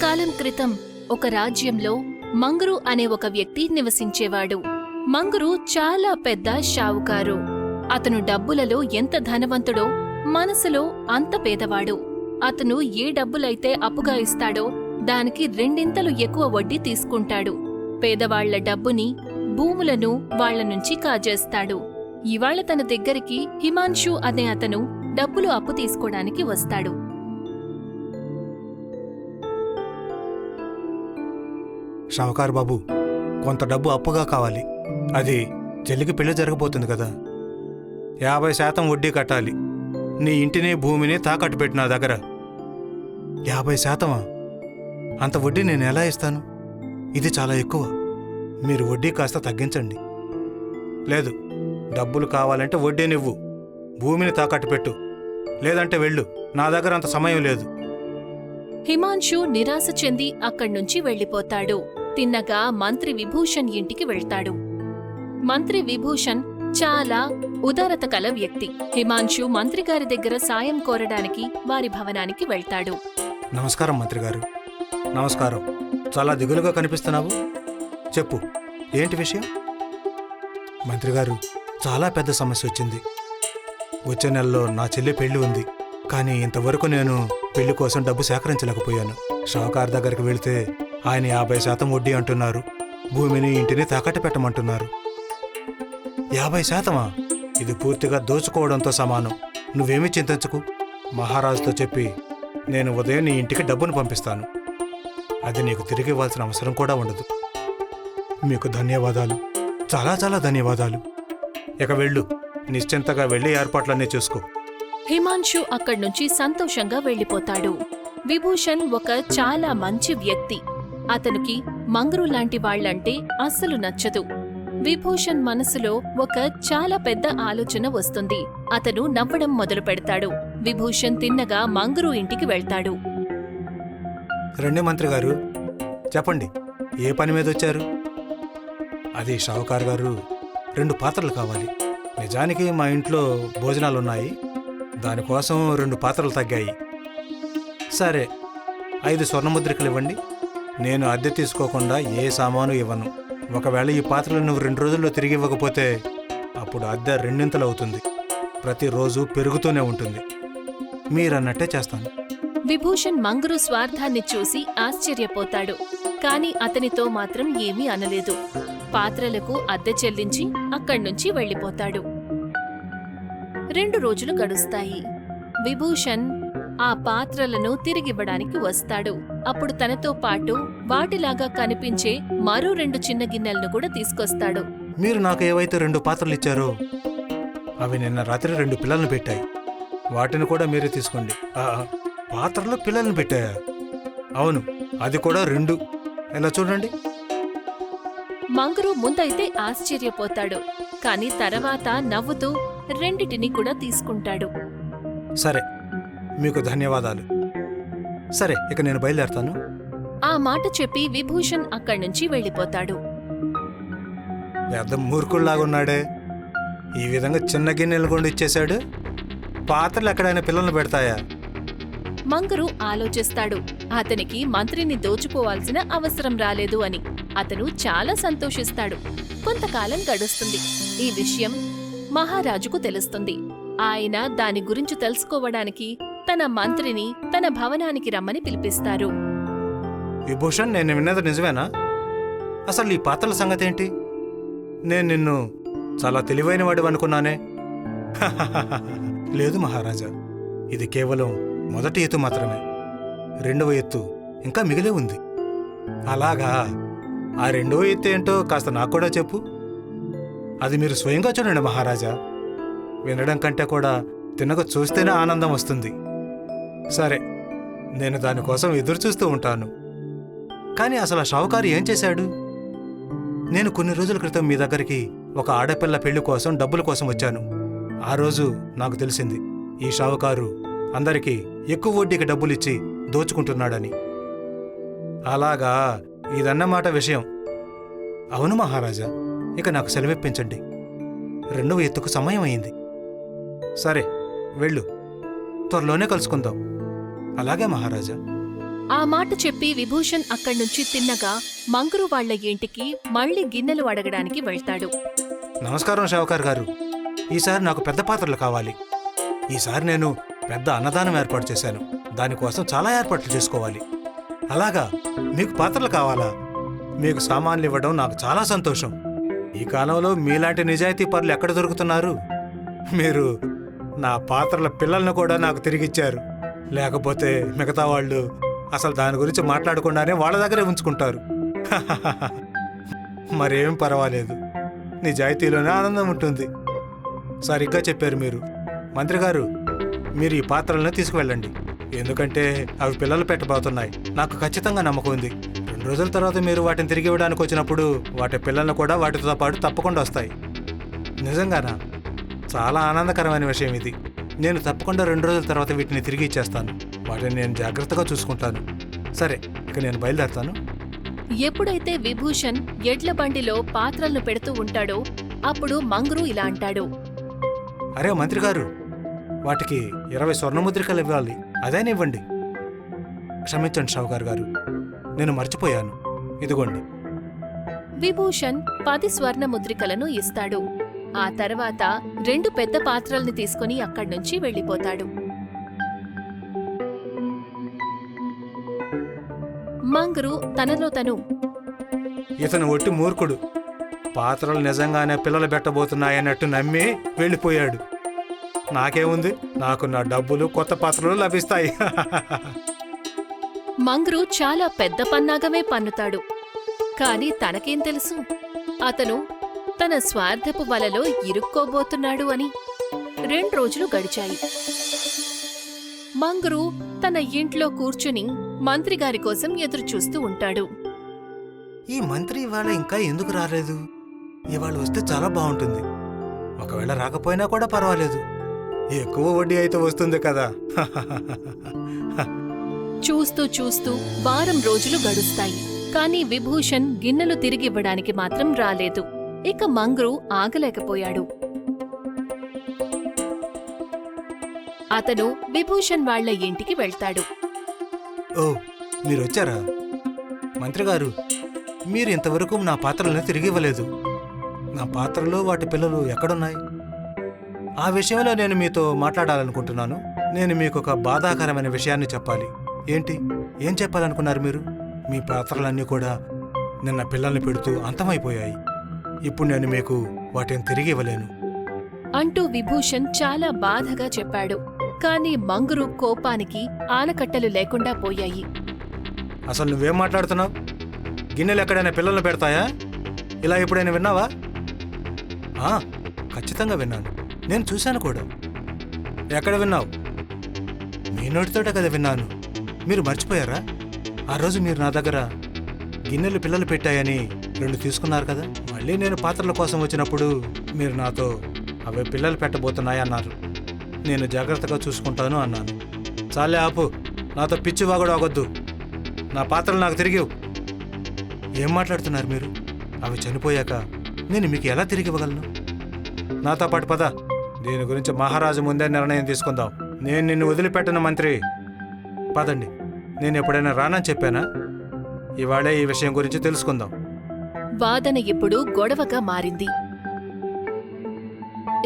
కొంతకాలం క్రితం ఒక రాజ్యంలో మంగురు అనే ఒక వ్యక్తి నివసించేవాడు. మంగురు చాలా పెద్ద షావుకారు. అతను డబ్బులలో ఎంత ధనవంతుడో మనసులో అంత పేదవాడు. అతను ఏ డబ్బులైతే అప్పుగా ఇస్తాడో దానికి రెండింతలు ఎక్కువ వడ్డీ తీసుకుంటాడు. పేదవాళ్ళ డబ్బుని భూములను వాళ్ళ నుంచి కాజేస్తాడు. ఇవాళ తన దగ్గరికి హిమాన్షు అనే అతను డబ్బులు అప్పు తీసుకోడానికి వస్తాడు. షావుకారు బాబు కొంత డబ్బు అప్పుగా కావాలి. అది చెల్లికి పెళ్ళి జరగబోతుంది కదా. యాభై శాతం వడ్డీ కట్టాలి. నీ ఇంటిని భూమిని తాకట్టు పెట్టు నా దగ్గర. యాభై శాతమా? అంత వడ్డీ నేను ఎలా ఇస్తాను? ఇది చాలా ఎక్కువ. మీరు వడ్డీ కాస్త తగ్గించండి. లేదు డబ్బులు కావాలంటే వడ్డీనివ్వు భూమిని తాకట్టు పెట్టు. లేదంటే వెళ్ళు. నా దగ్గర అంత సమయం లేదు. హిమాన్షు నిరాశ చెంది అక్కడ్నుంచి వెళ్ళిపోతాడు. తిన్నగా మంత్రి విభూషణ్ ఇంటికి వెళ్తాడు. మంత్రి విభూషణ్ చాలా ఉదారత కల వ్యక్తి. హిమాంశు మంత్రిగారి దగ్గర సాయం కోరడానికి వారి భవనానికి వెళ్తాడు. నమస్కారం మంత్రిగారు నమస్కారం. చాలా దిగులుగా కనిపిస్తున్నావు. చెప్పు. ఏంటి విషయం? మంత్రిగారు చాలా పెద్ద సమస్య వచ్చింది. వచ్చే నెలలో నా చెల్లి పెళ్ళి ఉంది. కానీ ఇంతవరకు నేను పెళ్ళి కోసం డబ్బు సేకరించలేకపోయాను. షావుకారు దగ్గరికి వెళితే ఆయన యాభై శాతం వడ్డీ అంటున్నారు. భూమిని ఇంటిని తాకట్టు పెట్టమంటున్నారు. యాభై శాతమా? ఇది పూర్తిగా దోచుకోవడంతో సమానం. నువ్వేమీ చింతించకు. మహారాజుతో చెప్పి నేను ఉదయం నీ ఇంటికి డబ్బును పంపిస్తాను. అది నీకు తిరిగి ఇవ్వాల్సిన అవసరం కూడా ఉండదు. మీకు ధన్యవాదాలు. చాలా చాలా ధన్యవాదాలు. ఇక వెళ్ళు. నిశ్చింతగా వెళ్ళి ఏర్పాట్లన్నీ చూసుకో. హిమాన్షు అక్కడ్నుంచి సంతోషంగా వెళ్ళిపోతాడు. విభూషణ్ ఒక చాలా మంచి వ్యక్తి. అతనికి మంగరు లాంటి వాళ్ళంటే అస్సలు నచ్చదు. విభూషణ్ మనసులో ఒక చాలా పెద్ద ఆలోచన వస్తుంది. అతను నవ్వడం మొదలు పెడతాడు. విభూషణ్ తిన్నగా మంగరు ఇంటికి వెళ్తాడు. రండి మంత్రి గారు. చెప్పండి ఏ పని మీద వచ్చారు? అది షావుకారు గారు రెండు పాత్రలు కావాలి. నిజానికి మా ఇంట్లో భోజనాలున్నాయి. దానికోసం రెండు పాత్రలు తగ్గాయి. సరే ఐదు స్వర్ణముద్రికలు ఇవ్వండి. నేను అద్దె తీసుకోకుండా ఏ సామాను ఇవ్వను. ఒకవేళ ఈ పాత్రలు నువ్వు రెండు రోజుల్లో తిరిగి ఇవ్వకపోతే అప్పుడు అద్దె రెండింతలు అవుతుంది. ప్రతిరోజు పెరుగుతూనే ఉంటుంది. మీరన్నట్టే చేస్తాను. విభూషణ్ మంగరు స్వార్థాన్ని చూసి ఆశ్చర్యపోతాడు. కాని అతనితో మాత్రం ఏమీ అనలేదు. పాత్రలకు అద్దె చెల్లించి అక్కడ్నుంచి వెళ్ళిపోతాడు. రెండు రోజులు గడుస్తాయి. విభూషణ్ ఆ పాత్రలను తిరిగివ్వడానికి వస్తాడు. అప్పుడు తనతో పాటు వాటిలాగా కనిపించే మరో రెండు చిన్న గిన్నెలను కూడా తీసుకొస్తాడు. మీరు నాకు ఏవైతే రెండు పాత్రలు ఇచ్చారో అవి నిన్న రాత్రి రెండు పిల్లల్ని పెట్టాయి. వాటిని కూడా మీరే తీసుకోండి. ఆ, పాత్రలో పిల్లల్ని పెట్టాయా? అవును అది కూడా రెండు. ఇలా చూడండి. మంగరు ముందైతే ఆశ్చర్యపోతాడు. కాని తర్వాత నవ్వుతూ రెండిటిని కూడా తీసుకుంటాడు. సరే మీకు ధన్యవాదాలు. సరే ఇక నేను బయలుదేరతాను. ఆ మాట చెప్పి విభూషణ్ అక్కడ్నుంచి వెళ్ళిపోతాడు. పెద్ద మూర్ఖుల్లాగున్నాడే. ఈ విధంగా చిన్న గిన్నెలు కొండి ఇచ్చేశాడు పాత్రలు ఎక్కడైనా పిల్లల్ని పెడతాయా? మంగరు ఆలోచిస్తాడు. అతనికి మంత్రిని దోచుకోవాల్సిన అవసరం రాలేదు అని. అతను చాలా సంతోషిస్తాడు. కొంతకాలం గడుస్తుంది. ఈ విషయం మహారాజుకు తెలుస్తుంది. ఆయన దాని గురించి తెలుసుకోవడానికి తన మంత్రిని తన భవనానికి రమ్మని పిలిపిస్తారు. విభూషణ్ నేను విన్నది నిజమేనా? అసలు ఈ పాత్రల సంగతి ఏంటి నేను నిన్ను చాలా తెలివైన వాడు అనుకున్నానే. లేదు మహారాజా ఇది కేవలం మొదటి ఎత్తు మాత్రమే. రెండవ ఎత్తు ఇంకా మిగిలే ఉంది. అలాగా ఆ రెండవ ఎత్తు ఏంటో కాస్త నాకు కూడా చెప్పు. అది మీరు స్వయంగా చూడండి మహారాజా. వినడం కంటే కూడా తినక చూస్తేనే ఆనందం వస్తుంది. సరే నేను దానికోసం ఎదురుచూస్తూ ఉంటాను. కానీ అసలు ఆ షావుకారు ఏం చేశాడు? నేను కొన్ని రోజుల క్రితం మీ దగ్గరికి ఒక ఆడపిల్ల పెళ్ళి కోసం డబ్బుల కోసం వచ్చాను. ఆ రోజు నాకు తెలిసింది ఈ షావుకారు అందరికీ ఎక్కువ వడ్డీకి డబ్బులిచ్చి దోచుకుంటున్నాడని. అలాగా ఇదన్నమాట విషయం. అవును మహారాజా ఇక నాకు సెలవిప్పించండి. రెండవ ఎత్తుకు సమయం అయింది. సరే వెళ్ళు. త్వరలోనే కలుసుకుందాం. అలాగే మహారాజా. ఆ మాట చెప్పి విభూషణ్ అక్కడ్నుంచి తిన్నగా మంగురు వాళ్ళ ఇంటికి మళ్ళీ గిన్నెలు అడగడానికి వెళ్తాడు. నమస్కారం షావుకార్ గారు. ఈసారి నాకు పెద్ద పాత్రలు కావాలి. ఈసారి నేను పెద్ద అన్నదానం ఏర్పాటు చేశాను. దానికోసం చాలా ఏర్పాట్లు చేసుకోవాలి. అలాగా మీకు పాత్రలు కావాలా? మీకు సామాన్లు ఇవ్వడం నాకు చాలా సంతోషం. ఈ కాలంలో మీలాంటి నిజాయితీ పరులు ఎక్కడ దొరుకుతున్నారు? మీరు నా పాత్రల పిల్లలను కూడా నాకు తిరిగిచ్చారు. లేకపోతే మిగతా వాళ్ళు అసలు దాని గురించి మాట్లాడకుండానే వాళ్ళ దగ్గరే ఉంచుకుంటారు. మరేం పర్వాలేదు. నిజాయితీలోనే ఆనందం ఉంటుంది. సరిగ్గా చెప్పారు మీరు. మంత్రి గారు మీరు ఈ పాత్రలను తీసుకువెళ్ళండి. ఎందుకంటే అవి పిల్లలు పెట్టబోతున్నాయి. నాకు ఖచ్చితంగా నమ్మకం ఉంది. రెండు రోజుల తర్వాత మీరు వాటిని తిరిగి ఇవ్వడానికి వచ్చినప్పుడు వాటి పిల్లలను కూడా వాటితో పాటు తప్పకుండా వస్తాయి. నిజంగానా? చాలా ఆనందకరమైన విషయం ఇది. నేను తప్పకుండా రెండు రోజుల తర్వాత వీటిని తిరిగి ఇచ్చేస్తాను. వాటిని నేను జాగ్రత్తగా చూసుకుంటాను. సరే ఇక నేను బయలుదేరుతాను. ఎప్పుడైతే విభూషణ్ ఎడ్ల బండిలో పాత్రలను పెడుతూ ఉంటాడో అప్పుడు మంగురు ఇలా అంటాడు. అరే మంత్రి గారు వాటికి ఇరవై స్వర్ణముద్రికలు ఇవ్వాలి. అదేనివ్వండి క్షమించండి షావుకారు గారు నేను మర్చిపోయాను. ఇదిగోండి. విభూషణ్ పది స్వర్ణ ముద్రికలను ఇస్తాడు. ఆ తర్వాత రెండు పెద్ద పాత్రల్ని తీసుకుని అక్కడ్నుంచి వెళ్ళిపోతాడు. మంగురు తనలో తను ఇతను ఒట్టి మూర్ఖుడు. పాత్రలు నిజంగానే పిల్లలు పెట్టబోతున్నాయన్నట్టు నమ్మి వెళ్ళిపోయాడు. నాకేముంది? నాకు నా డబ్బులు కొత్త పాత్రలు లభిస్తాయి. మంగురు చాలా పెద్ద పన్నాగమే పన్నుతాడు. కాని తనకేం తెలుసు? అతను తన స్వార్థపు వలలో ఇరుక్కోబోతున్నాడు అని రెండు రోజులు గడిచాయి. మంగురు తన ఇంట్లో కూర్చుని మంత్రిగారి కోసం ఎదురుచూస్తూ ఉంటాడు. ఈ మంత్రి ఇవాళ ఇంకా ఎందుకు రాలేదు? ఇవాళ వస్తే చాలా బాగుంటుంది. ఒకవేళ రాకపోయినా కూడా పర్వాలేదు. ఎక్కువ వడ్డీ అయితే వస్తుంది కదా. చూస్తూ చూస్తూ వారం రోజులు గడుస్తాయి. కాని విభూషణ్ గిన్నెలు తిరిగివ్వడానికి మాత్రం రాలేదు. ఇక మంగ్రు ఆగలేకపోయాడు. అతను విభూషణ్ వాళ్ళ ఇంటికి వెళ్తాడు. ఓ మీరు వచ్చారా మంత్రి గారు మీరు ఇంతవరకు నా పాత్రలను తిరిగి ఇవ్వలేదు నా పాత్రలో వాటి పిల్లలు ఎక్కడున్నాయి? ఆ విషయంలో నేను మీతో మాట్లాడాలనుకుంటున్నాను. నేను మీకు ఒక బాధాకరమైన విషయాన్ని చెప్పాలి. ఏంటి? ఏం చెప్పాలనుకున్నారు మీరు? మీ పాత్రలన్నీ కూడా నిన్న పిల్లల్ని పెడుతూ అంతమైపోయాయి. ఇప్పుడు నేను మీకు వాటిని తిరిగి ఇవ్వలేను. అంటూ విభూషణ్ చాలా బాధగా చెప్పాడు. కాని మంగురు కోపానికి ఆనకట్టలు లేకుండా పోయాయి. అసలు నువ్వేం మాట్లాడుతున్నావు? గిన్నెలు ఎక్కడైనా పిల్లల్ని పెడతాయా? ఇలా ఎప్పుడైనా విన్నావా? ఆ, ఖచ్చితంగా విన్నాను. నేను చూశాను కూడా. ఎక్కడ విన్నావు? మీ నోటితోటే కదా విన్నాను. మీరు మర్చిపోయారా? ఆ రోజు మీరు నా దగ్గర గిన్నెలు పిల్లలు పెట్టాయని రెండు తీసుకున్నారు కదా? మళ్ళీ నేను పాత్రల కోసం వచ్చినప్పుడు మీరు నాతో అవి పిల్లలు పెట్టబోతున్నాయి అన్నారు నేను జాగ్రత్తగా చూసుకుంటాను అన్నాను. చాలే ఆపు నాతో పిచ్చి వాగుడు అవ్వద్దు నా పాత్రలు నాకు తిరిగి ఏం మాట్లాడుతున్నారు మీరు? అవి చనిపోయాక నేను మీకు ఎలా తిరిగి ఇవ్వగలను? నాతో పాటు పద. దీని గురించి మహారాజు ముందే నిర్ణయం తీసుకుందాం. నేను నిన్ను వదిలిపెట్టను మంత్రి. పదండి. నేను ఎప్పుడైనా రానని చెప్పానా? ఇవాళే ఈ విషయం గురించి తెలుసుకుందాం. వాదన ఇప్పుడు గొడవగా మారింది.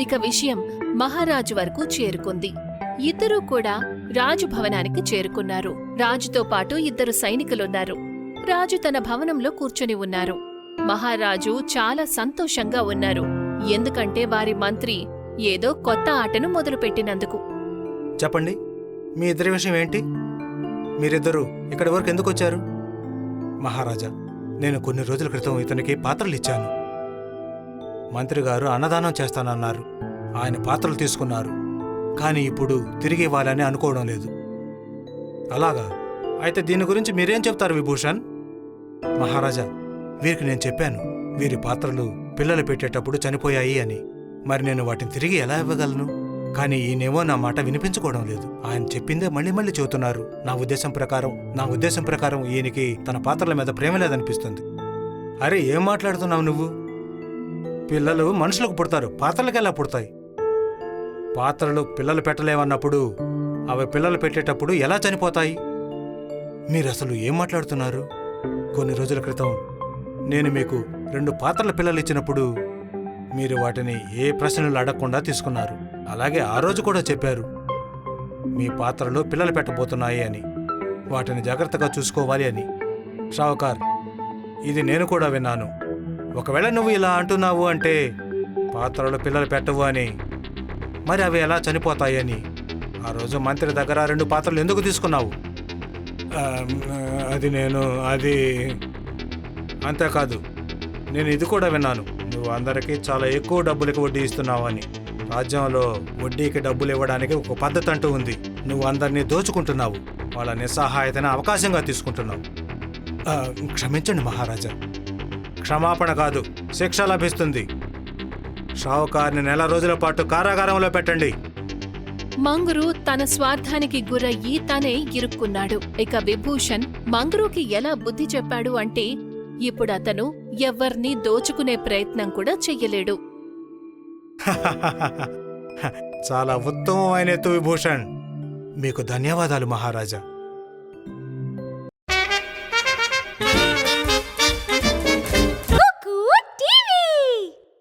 ఇక విషయం మహారాజు వరకు చేరుకుంది. ఇద్దరూ కూడా రాజు భవనానికి చేరుకున్నారు. రాజుతో పాటు ఇద్దరు సైనికులున్నారు. రాజు తన భవనంలో కూర్చొని ఉన్నారు. మహారాజు చాలా సంతోషంగా ఉన్నారు. ఎందుకంటే వారి మంత్రి ఏదో కొత్త ఆటను మొదలుపెట్టినందుకు. చెప్పండి. మీ ఇద్దరి విషయం ఏంటి? మీరిద్దరూ ఇక్కడి వరకు ఎందుకు వచ్చారు? మహారాజా నేను కొన్ని రోజుల క్రితం ఇతనికి పాత్రలు ఇచ్చాను. మంత్రి గారు అన్నదానం చేస్తానన్నారు. ఆయన పాత్రలు తీసుకున్నారు. కానీ ఇప్పుడు తిరిగి ఇవ్వాలని అనుకోవడం లేదు. అలాగా? అయితే దీని గురించి మీరేం చెప్తారు విభూషణ్? మహారాజా వీరికి నేను చెప్పాను. వీరి పాత్రలు పిల్లలు పెట్టేటప్పుడు చనిపోయాయి అని. మరి నేను వాటిని తిరిగి ఎలా ఇవ్వగలను? కానీ ఈయనేమో నా మాట వినిపించుకోవడం లేదు. ఆయన చెప్పిందే మళ్ళీ మళ్ళీ చెబుతున్నారు. నా ఉద్దేశం ప్రకారం నా ఉద్దేశం ప్రకారం ఈయనకి తన పాత్రల మీద ప్రేమ లేదనిపిస్తుంది. అరే ఏం మాట్లాడుతున్నావు నువ్వు? పిల్లలు మనుషులకు పుడతారు. పాత్రలకు ఎలా పుడతాయి? పాత్రలు పిల్లలు పెట్టలేవన్నప్పుడు అవి పిల్లలు పెట్టేటప్పుడు ఎలా చనిపోతాయి? మీరు అసలు ఏం మాట్లాడుతున్నారు? కొన్ని రోజుల క్రితం నేను మీకు రెండు పాత్రల పిల్లలు ఇచ్చినప్పుడు మీరు వాటిని ఏ ప్రశ్నలు అడగకుండా తీసుకున్నారు. అలాగే ఆ రోజు కూడా చెప్పారు. మీ పాత్రలో పిల్లలు పెట్టబోతున్నాయి అని. వాటిని జాగ్రత్తగా చూసుకోవాలి అని. షావుకార్ ఇది నేను కూడా విన్నాను. ఒకవేళ నువ్వు ఇలా అంటున్నావు అంటే పాత్రలో పిల్లలు పెట్టవు అని. మరి అవి ఎలా చనిపోతాయని ఆ రోజు మంత్రి దగ్గర రెండు పాత్రలు ఎందుకు తీసుకున్నావు? అది నేను అది అంతేకాదు. నేను ఇది కూడా విన్నాను. నువ్వు అందరికీ చాలా ఎక్కువ డబ్బులకి వడ్డీ ఇస్తున్నావు అని. రాజ్యంలో వడ్డీకి డబ్బులు ఇవ్వడానికి ఒక పద్ధతి అంటూ ఉంది. నువ్వు అందరినీ దోచుకుంటున్నావు. వాళ్ళ నిస్సహాయతను అవకాశంగా తీసుకుంటున్నావు. క్షమించండి మహారాజా. క్షమాపణ కాదు శిక్ష లభిస్తుంది. షావుకారిని నెల రోజుల పాటు కారాగారంలో పెట్టండి. మంగురు తన స్వార్థానికి గురయ్యి తనే ఇరుక్కున్నాడు. ఇక విభూషణ్ మంగురుకి ఎలా బుద్ధి చెప్పాడు అంటే ఇప్పుడు అతను ఎవర్నీ దోచుకునే ప్రయత్నం కూడా చెయ్యలేడు. చాలా ఉత్తమమైన ఎత్తు విభూషణ్. మీకు ధన్యవాదాలు మహారాజా.